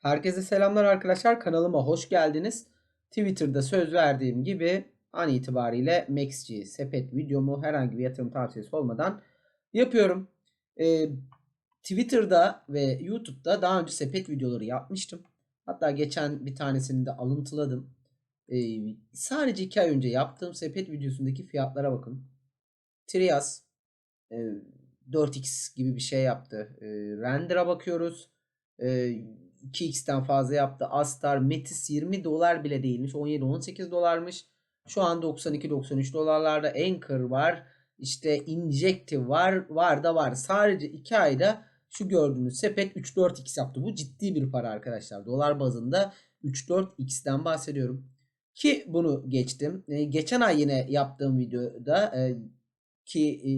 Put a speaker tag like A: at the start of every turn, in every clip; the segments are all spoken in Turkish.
A: Herkese selamlar arkadaşlar. Kanalıma hoş geldiniz. Twitter'da söz verdiğim gibi an itibariyle MaxG sepet videomu herhangi bir yatırım tavsiyesi olmadan yapıyorum. Ee, Twitter'da ve YouTube'da daha önce sepet videoları yapmıştım. Hatta geçen bir tanesini de alıntıladım. Ee, sadece 2 ay önce yaptığım sepet videosundaki fiyatlara bakın. Trias e, 4x gibi bir şey yaptı. E, Render'a bakıyoruz. E, 2x'ten fazla yaptı. Astar Metis 20 dolar bile değilmiş. 17-18 dolarmış. Şu an 92-93 dolarlarda Anchor var. İşte Injective var. Var da var. Sadece 2 ayda şu gördüğünüz sepet 3-4x yaptı. Bu ciddi bir para arkadaşlar. Dolar bazında 3-4x'ten bahsediyorum. Ki bunu geçtim. E, geçen ay yine yaptığım videoda e, ki e,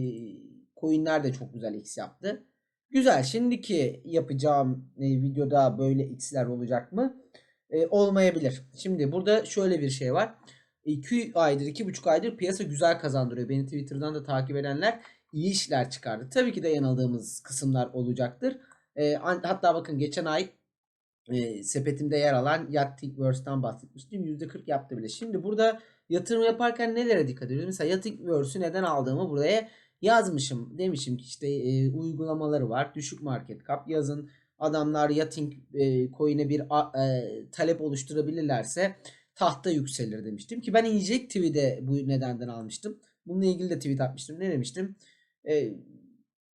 A: coinler de çok güzel x yaptı. Güzel. Şimdiki yapacağım e, videoda böyle x'ler olacak mı? E, olmayabilir. Şimdi burada şöyle bir şey var. 2 aydır, 2,5 aydır piyasa güzel kazandırıyor. Beni Twitter'dan da takip edenler iyi işler çıkardı. Tabii ki de yanıldığımız kısımlar olacaktır. E, hatta bakın geçen ay e, sepetimde yer alan Yachtingverse'den bahsetmiştim. %40 yaptı bile. Şimdi burada yatırım yaparken nelere dikkat ediyoruz? Mesela Yachtingverse'ü neden aldığımı buraya yazmışım. Demişim ki işte e, uygulamaları var. Düşük market cap yazın. Adamlar Yachting e, coin'e bir e, talep oluşturabilirlerse tahta yükselir demiştim. Ki ben Injective'i de bu nedenden almıştım. Bununla ilgili de tweet atmıştım. Ne demiştim? E,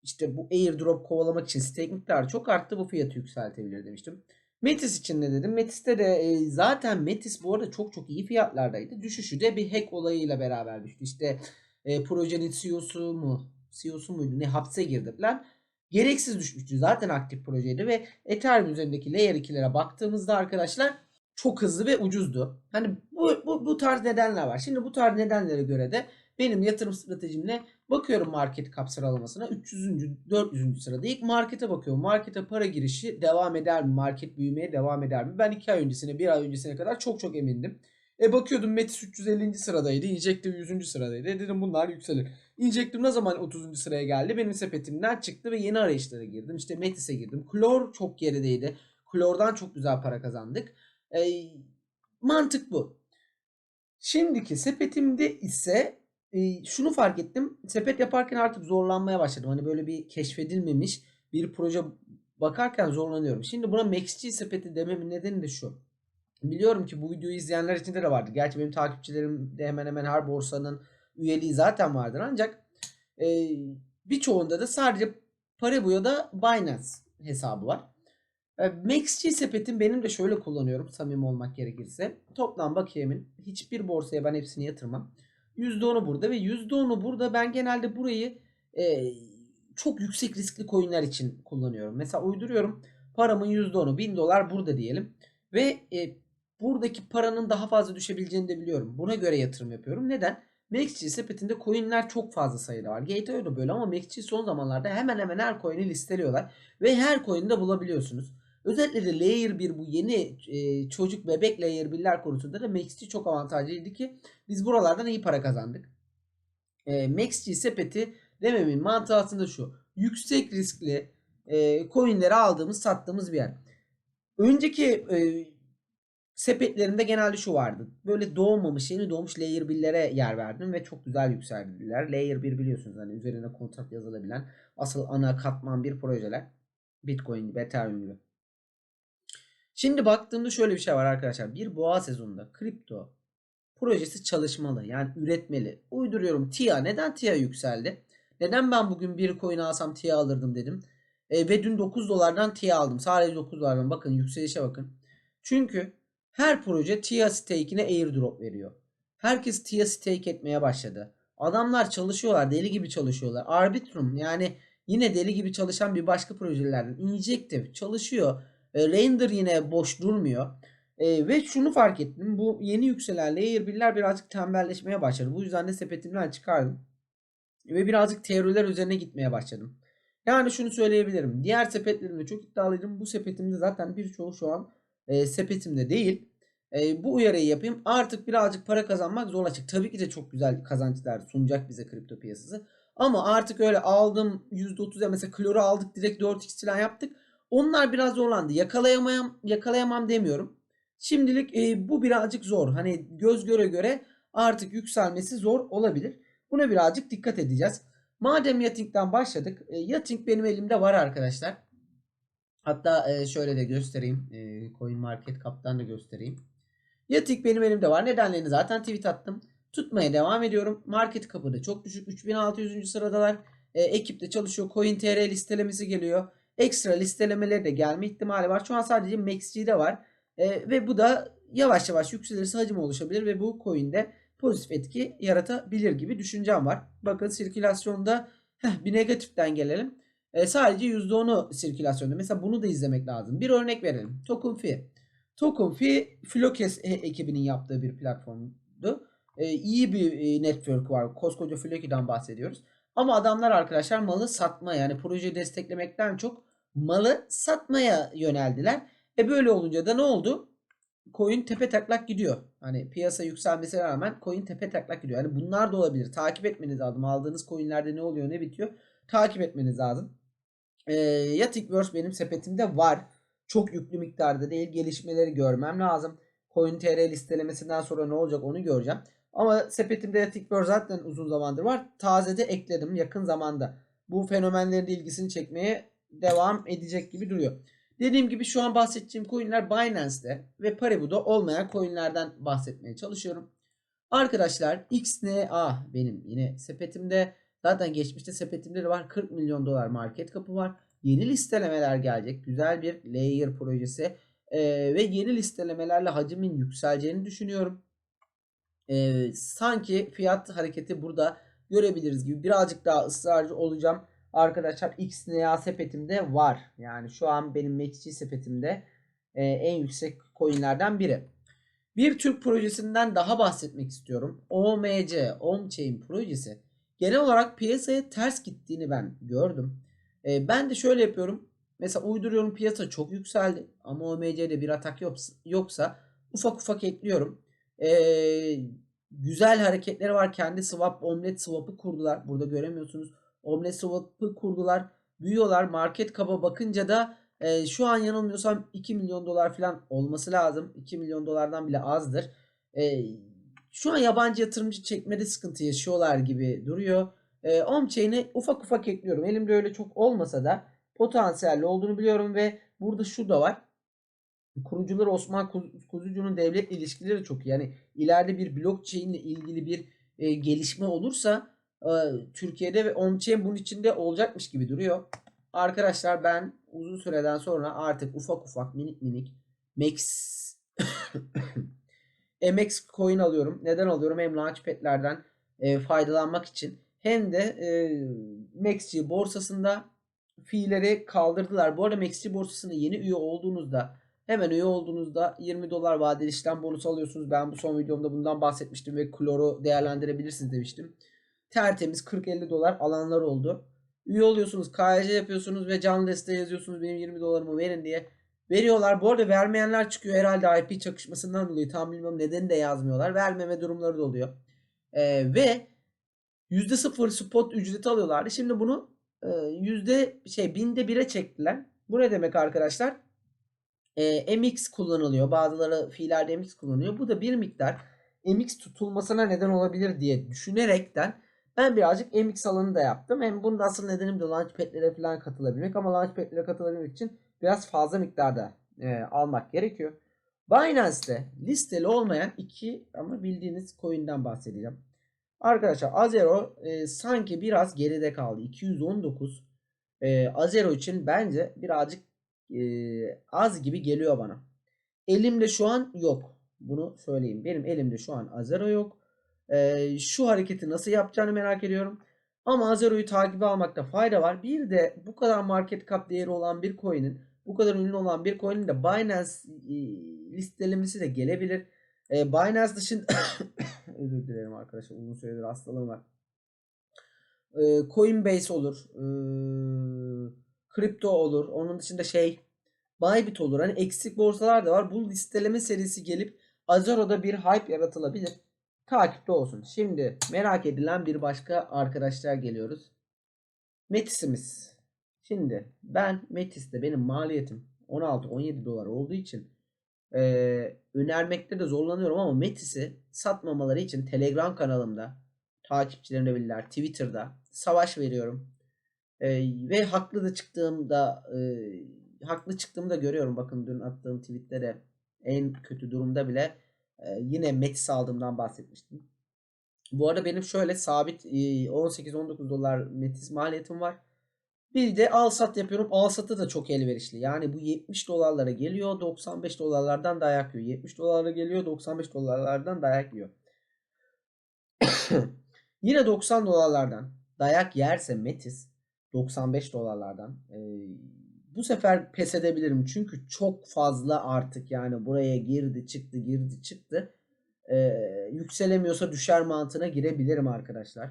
A: işte bu airdrop kovalamak için stake miktarı çok arttı. Bu fiyatı yükseltebilir demiştim. Metis için ne dedim? Metis'te de e, zaten Metis bu arada çok çok iyi fiyatlardaydı. Düşüşü de bir hack olayıyla beraber düştü. İşte e, projenin CEO'su mu? CEO'su muydu? Ne hapse girdi falan. Gereksiz düşmüştü. Zaten aktif projeydi ve Ethereum üzerindeki Layer 2'lere baktığımızda arkadaşlar çok hızlı ve ucuzdu. Hani bu, bu, bu tarz nedenler var. Şimdi bu tarz nedenlere göre de benim yatırım stratejimle bakıyorum market cap sıralamasına 300. 400. sırada ilk markete bakıyorum. Markete para girişi devam eder mi? Market büyümeye devam eder mi? Ben 2 ay öncesine 1 ay öncesine kadar çok çok emindim. E bakıyordum Metis 350. sıradaydı. Injective 100. sıradaydı. E dedim bunlar yükselir. Injective ne zaman 30. sıraya geldi? Benim sepetimden çıktı ve yeni arayışlara girdim. İşte Metis'e girdim. Klor çok gerideydi. Klor'dan çok güzel para kazandık. E, mantık bu. Şimdiki sepetimde ise e, şunu fark ettim. Sepet yaparken artık zorlanmaya başladım. Hani böyle bir keşfedilmemiş bir proje bakarken zorlanıyorum. Şimdi buna MaxG sepeti dememin nedeni de şu. Biliyorum ki bu videoyu izleyenler içinde de vardı. Gerçi benim takipçilerim de hemen hemen her borsanın üyeliği zaten vardır. Ancak e, birçoğunda da sadece Parebu ya da Binance hesabı var. E, MaxG sepetim benim de şöyle kullanıyorum samimi olmak gerekirse. Toplam bakiyemin hiçbir borsaya ben hepsini yatırmam. %10'u burada ve %10'u burada ben genelde burayı e, çok yüksek riskli coinler için kullanıyorum. Mesela uyduruyorum paramın %10'u 1000 dolar burada diyelim. Ve e, buradaki paranın daha fazla düşebileceğini de biliyorum. Buna göre yatırım yapıyorum. Neden? MaxG sepetinde coinler çok fazla sayıda var. Gateway da böyle ama MaxG son zamanlarda hemen hemen her coin'i listeliyorlar. Ve her coin'i de bulabiliyorsunuz. Özellikle de Layer 1 bu yeni e, çocuk bebek Layer 1'ler konusunda da MaxG çok avantajlıydı ki biz buralardan iyi para kazandık. E, MaxG sepeti dememin mantığı aslında şu. Yüksek riskli e, coinleri aldığımız sattığımız bir yer. Önceki e, sepetlerinde genelde şu vardı. Böyle doğmamış, yeni doğmuş layer 1'lere yer verdim ve çok güzel yükseldiler. Layer 1 biliyorsunuz hani üzerine kontrat yazılabilen asıl ana katman bir projeler. Bitcoin gibi, Ethereum gibi. Şimdi baktığımda şöyle bir şey var arkadaşlar. Bir boğa sezonunda kripto projesi çalışmalı. Yani üretmeli. Uyduruyorum TIA. Neden TIA yükseldi? Neden ben bugün bir coin alsam TIA alırdım dedim. E, ve dün 9 dolardan TIA aldım. Sadece 9 dolardan. Bakın yükselişe bakın. Çünkü her proje TIA stake'ine airdrop veriyor. Herkes TIA stake etmeye başladı. Adamlar çalışıyorlar. Deli gibi çalışıyorlar. Arbitrum yani yine deli gibi çalışan bir başka projelerden. Injective çalışıyor. E, Render yine boş durmuyor. E, ve şunu fark ettim. Bu yeni yükselen Layer 1'ler birazcık tembelleşmeye başladı. Bu yüzden de sepetimden çıkardım. Ve birazcık teoriler üzerine gitmeye başladım. Yani şunu söyleyebilirim. Diğer sepetlerimde çok iddialıydım. Bu sepetimde zaten birçoğu şu an e, sepetimde değil. E, bu uyarıyı yapayım. Artık birazcık para kazanmak zorlaşacak. Tabii ki de çok güzel kazançlar sunacak bize kripto piyasası. Ama artık öyle aldım %30'a mesela kloru aldık direkt 4x falan yaptık. Onlar biraz zorlandı. Yakalayamam, yakalayamam demiyorum. Şimdilik e, bu birazcık zor. Hani göz göre göre artık yükselmesi zor olabilir. Buna birazcık dikkat edeceğiz. Madem Yating'den başladık. E, Yating benim elimde var arkadaşlar. Hatta e, şöyle de göstereyim. E, Coin Market Cap'tan da göstereyim. Yatik benim elimde var. Nedenlerini zaten tweet attım. Tutmaya devam ediyorum. Market kapıda çok düşük. 3600. sıradalar. E, ekipte çalışıyor. CoinTR listelemesi geliyor. Ekstra listelemeleri de gelme ihtimali var. Şu an sadece MaxG'de var. E, ve bu da yavaş yavaş yükselirse hacim oluşabilir ve bu coin'de pozitif etki yaratabilir gibi düşüncem var. Bakın sirkülasyonda heh, bir negatiften gelelim. E, sadece %10'u sirkülasyonda. Mesela bunu da izlemek lazım. Bir örnek verelim. Token Fee. Token Fee Flokes e- ekibinin yaptığı bir platformdu. E, iyi bir e, network var. Koskoca Floki'den bahsediyoruz. Ama adamlar arkadaşlar malı satma yani projeyi desteklemekten çok malı satmaya yöneldiler. E böyle olunca da ne oldu? Coin tepe taklak gidiyor. Hani piyasa yükselmesine rağmen coin tepe taklak gidiyor. Yani bunlar da olabilir. Takip etmeniz lazım. Aldığınız coinlerde ne oluyor ne bitiyor. Takip etmeniz lazım. E, Yatikverse benim sepetimde var. Çok yüklü miktarda değil. Gelişmeleri görmem lazım. CoinTR listelemesinden sonra ne olacak onu göreceğim. Ama sepetimde Yatikverse zaten uzun zamandır var. Taze de ekledim yakın zamanda. Bu fenomenlerin ilgisini çekmeye devam edecek gibi duruyor. Dediğim gibi şu an bahsedeceğim coinler Binance'de ve Paribu'da olmayan coinlerden bahsetmeye çalışıyorum. Arkadaşlar XNA benim yine sepetimde. Zaten geçmişte sepetimde de var. 40 milyon dolar market kapı var. Yeni listelemeler gelecek. Güzel bir layer projesi. Ee, ve yeni listelemelerle hacmin yükseleceğini düşünüyorum. Ee, sanki fiyat hareketi burada görebiliriz gibi. Birazcık daha ısrarcı olacağım. Arkadaşlar XNA sepetimde var. Yani şu an benim MXC sepetimde e, en yüksek coinlerden biri. Bir Türk projesinden daha bahsetmek istiyorum. OMC, OMChain projesi genel olarak piyasaya ters gittiğini ben gördüm. E, ben de şöyle yapıyorum. Mesela uyduruyorum piyasa çok yükseldi ama OMC'de bir atak yoksa, ufak ufak ekliyorum. E, güzel hareketleri var. Kendi swap, omlet swap'ı kurdular. Burada göremiyorsunuz. Omlet swap'ı kurdular. Büyüyorlar. Market kaba bakınca da e, şu an yanılmıyorsam 2 milyon dolar falan olması lazım. 2 milyon dolardan bile azdır. E, şu an yabancı yatırımcı çekmede sıkıntı yaşıyorlar gibi duruyor. E, Omchain'i ufak ufak ekliyorum. Elimde öyle çok olmasa da potansiyelli olduğunu biliyorum ve burada şu da var. Kurucuları Osman Kuzucu'nun devletle ilişkileri çok iyi. Yani ileride bir blockchain ile ilgili bir e, gelişme olursa e, Türkiye'de ve Omchain bunun içinde olacakmış gibi duruyor. Arkadaşlar ben uzun süreden sonra artık ufak ufak minik minik Max MX coin alıyorum. Neden alıyorum? Hem launchpad'lerden e, faydalanmak için hem de e, MaxG borsasında fiilleri kaldırdılar. Bu arada MaxG borsasına yeni üye olduğunuzda hemen üye olduğunuzda 20 dolar vadeli işlem bonusu alıyorsunuz. Ben bu son videomda bundan bahsetmiştim ve kloru değerlendirebilirsiniz demiştim. Tertemiz 40-50 dolar alanlar oldu. Üye oluyorsunuz, KYC yapıyorsunuz ve canlı desteği yazıyorsunuz benim 20 dolarımı verin diye. Veriyorlar. Bu arada vermeyenler çıkıyor herhalde IP çakışmasından dolayı. Tam bilmiyorum nedeni de yazmıyorlar. Vermeme durumları da oluyor. Ee, ve %0 spot ücreti alıyorlardı. Şimdi bunu e, yüzde şey binde bire çektiler. Bu ne demek arkadaşlar? E, MX kullanılıyor. Bazıları fiillerde MX kullanıyor. Bu da bir miktar MX tutulmasına neden olabilir diye düşünerekten ben birazcık MX alanı da yaptım. Hem bunun da asıl nedenim de launchpad'lere falan katılabilmek. Ama launchpad'lere katılabilmek için biraz fazla miktarda e, almak gerekiyor. Binance'de listeli olmayan iki ama bildiğiniz coin'den bahsedeceğim. Arkadaşlar Azero e, sanki biraz geride kaldı. 219 e, Azero için bence birazcık e, az gibi geliyor bana. Elimde şu an yok. Bunu söyleyeyim. Benim elimde şu an Azero yok. E, şu hareketi nasıl yapacağını merak ediyorum. Ama Azero'yu takibe almakta fayda var. Bir de bu kadar market cap değeri olan bir coin'in bu kadar ünlü olan bir coin'in de Binance listelemesi de gelebilir. E, Binance dışında özür dilerim arkadaşlar uzun süredir hastalığım var. E, Coinbase olur. E, kripto olur. Onun dışında şey Bybit olur. Hani eksik borsalar da var. Bu listeleme serisi gelip Azero'da bir hype yaratılabilir. Takipte olsun. Şimdi merak edilen bir başka arkadaşlar geliyoruz. Metis'imiz. Şimdi ben Metis'te benim maliyetim 16-17 dolar olduğu için eee, önermekte de zorlanıyorum ama Metis'i satmamaları için Telegram kanalımda takipçilerimle bilirler Twitter'da savaş veriyorum. Eee, ve haklı da çıktığımda eee, haklı çıktığımı da görüyorum. Bakın dün attığım tweette de en kötü durumda bile eee, yine Metis aldığımdan bahsetmiştim. Bu arada benim şöyle sabit eee, 18-19 dolar Metis maliyetim var. Bir de al sat yapıyorum. Al satı da çok elverişli. Yani bu 70 dolarlara geliyor. 95 dolarlardan dayak yiyor. 70 dolarlara geliyor. 95 dolarlardan dayak yiyor. Yine 90 dolarlardan dayak yerse Metis 95 dolarlardan e, bu sefer pes edebilirim. Çünkü çok fazla artık yani buraya girdi çıktı girdi çıktı. E, yükselemiyorsa düşer mantığına girebilirim arkadaşlar.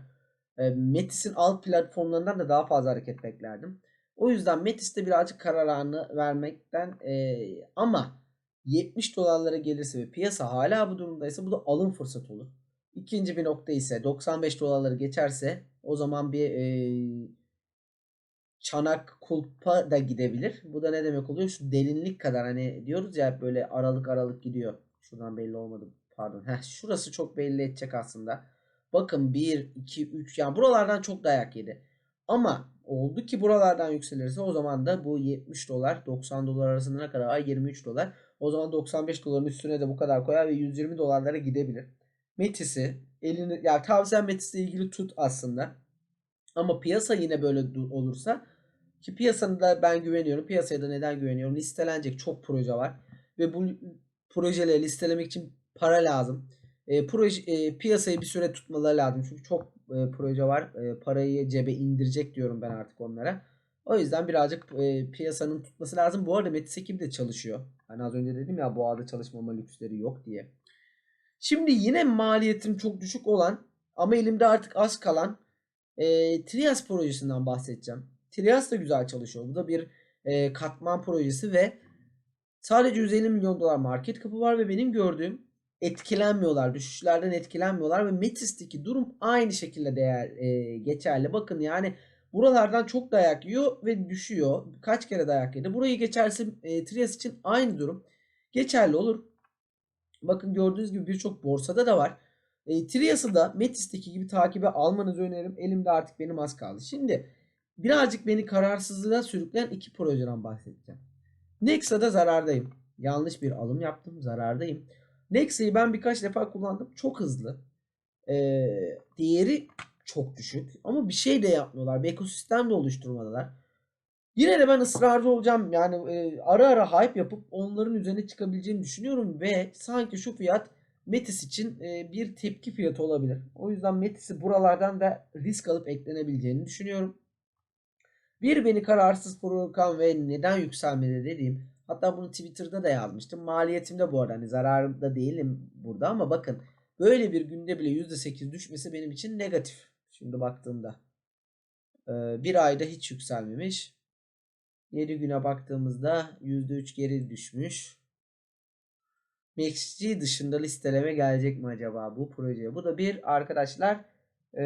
A: Metis'in alt platformlarından da daha fazla hareket beklerdim. O yüzden Metis'te birazcık karar anı vermekten e, ama 70 dolarlara gelirse ve piyasa hala bu durumdaysa bu da alım fırsatı olur. İkinci bir nokta ise 95 dolarları geçerse o zaman bir e, çanak kulpa da gidebilir. Bu da ne demek oluyor? Şu derinlik kadar hani diyoruz ya böyle aralık aralık gidiyor. Şuradan belli olmadı. Pardon. Heh, şurası çok belli edecek aslında. Bakın 1, 2, 3 yani buralardan çok dayak yedi. Ama oldu ki buralardan yükselirse o zaman da bu 70 dolar 90 dolar arasında ne kadar? Ay 23 dolar. O zaman 95 doların üstüne de bu kadar koyar ve 120 dolarlara gidebilir. Metis'i elini ya tavsiyem Metis'le ilgili tut aslında. Ama piyasa yine böyle olursa ki piyasanın da ben güveniyorum. Piyasaya da neden güveniyorum? Listelenecek çok proje var ve bu projeleri listelemek için para lazım. E, proje e, piyasayı bir süre tutmaları lazım. Çünkü çok e, proje var. E, parayı cebe indirecek diyorum ben artık onlara. O yüzden birazcık e, piyasanın tutması lazım. Bu arada Metis ekibi de çalışıyor. Hani az önce dedim ya boğada çalışmama lüksleri yok diye. Şimdi yine maliyetim çok düşük olan ama elimde artık az kalan e, Trias projesinden bahsedeceğim. Trias da güzel çalışıyor. Bu da bir e, katman projesi ve sadece 150 milyon dolar market kapı var ve benim gördüğüm etkilenmiyorlar. Düşüşlerden etkilenmiyorlar ve Metis'teki durum aynı şekilde değer e, geçerli. Bakın yani buralardan çok dayak yiyor ve düşüyor. Kaç kere dayak yedi. Burayı geçerse e, Trias için aynı durum geçerli olur. Bakın gördüğünüz gibi birçok borsada da var. E, Trias'ı da Metis'teki gibi takibe almanızı öneririm. Elimde artık benim az kaldı. Şimdi birazcık beni kararsızlığa sürükleyen iki projeden bahsedeceğim. Nexa'da zarardayım. Yanlış bir alım yaptım. Zarardayım. Nexa'yı ben birkaç defa kullandım. Çok hızlı. E, değeri çok düşük. Ama bir şey de yapmıyorlar. Bir ekosistem de oluşturmadılar. Yine de ben ısrarcı olacağım. Yani e, ara ara hype yapıp onların üzerine çıkabileceğini düşünüyorum ve sanki şu fiyat Metis için e, bir tepki fiyatı olabilir. O yüzden Metis'i buralardan da risk alıp eklenebileceğini düşünüyorum. Bir beni kararsız bırakan ve neden yükselmedi dediğim hatta bunu Twitter'da da yazmıştım. Maliyetimde bu arada hani zararda değilim burada ama bakın böyle bir günde bile %8 düşmesi benim için negatif. Şimdi baktığımda. E, bir ayda hiç yükselmemiş. 7 güne baktığımızda %3 geri düşmüş. MaxG dışında listeleme gelecek mi acaba bu projeye? Bu da bir arkadaşlar e,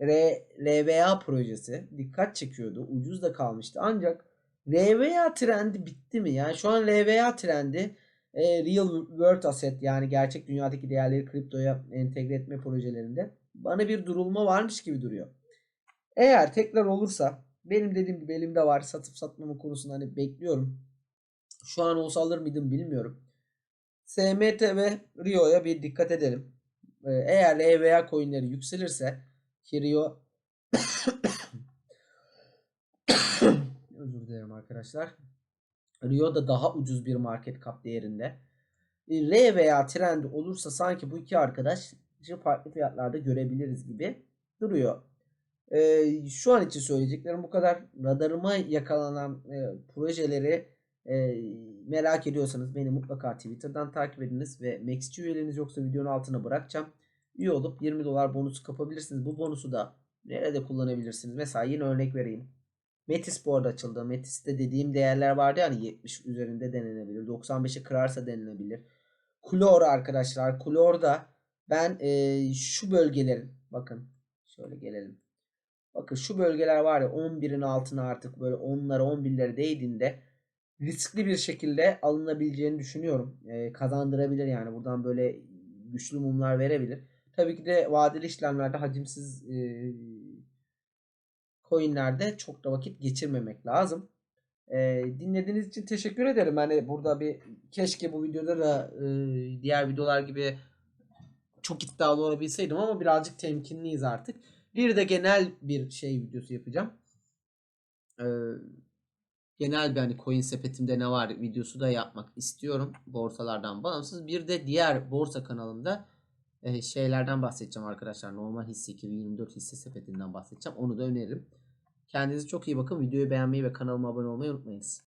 A: R, projesi. Dikkat çekiyordu. Ucuz da kalmıştı. Ancak RVA trendi bitti mi? Yani şu an RVA trendi e, Real World Asset yani gerçek dünyadaki değerleri kriptoya entegre etme projelerinde bana bir durulma varmış gibi duruyor. Eğer tekrar olursa benim dediğim gibi elimde var. Satıp satmama konusunda hani bekliyorum. Şu an olsa alır mıydım bilmiyorum. SMT ve Rio'ya bir dikkat edelim. Ee, Eğer EVA coinleri yükselirse ki Rio özür dilerim arkadaşlar. Rio da daha ucuz bir market cap değerinde. R veya trendi olursa sanki bu iki arkadaş farklı fiyatlarda görebiliriz gibi duruyor. Ee, şu an için söyleyeceklerim bu kadar. Radarıma yakalanan e, projeleri e, merak ediyorsanız beni mutlaka Twitter'dan takip ediniz ve MaxG üyeleriniz yoksa videonun altına bırakacağım. Üye olup 20 dolar bonus kapabilirsiniz. Bu bonusu da nerede kullanabilirsiniz? Mesela yine örnek vereyim. Metis bu arada açıldı. Metis'te dediğim değerler vardı yani 70 üzerinde denenebilir. 95'i kırarsa denenebilir. Klor arkadaşlar. Klor'da ben e, şu bölgelerin bakın şöyle gelelim. Bakın şu bölgeler var ya 11'in altına artık böyle 10'lara 11'lere değdiğinde riskli bir şekilde alınabileceğini düşünüyorum. Ee, kazandırabilir yani buradan böyle güçlü mumlar verebilir. Tabii ki de vadeli işlemlerde hacimsiz e, coinlerde çok da vakit geçirmemek lazım. Ee, dinlediğiniz için teşekkür ederim. Hani burada bir keşke bu videoda da e, diğer videolar gibi çok iddialı olabilseydim ama birazcık temkinliyiz artık. Bir de genel bir şey videosu yapacağım. Ee, genel bir hani coin sepetimde ne var videosu da yapmak istiyorum. Borsalardan bağımsız. Bir de diğer borsa kanalımda şeylerden bahsedeceğim arkadaşlar. Normal hisse 2024 hisse sepetinden bahsedeceğim. Onu da öneririm. Kendinize çok iyi bakın. Videoyu beğenmeyi ve kanalıma abone olmayı unutmayınız.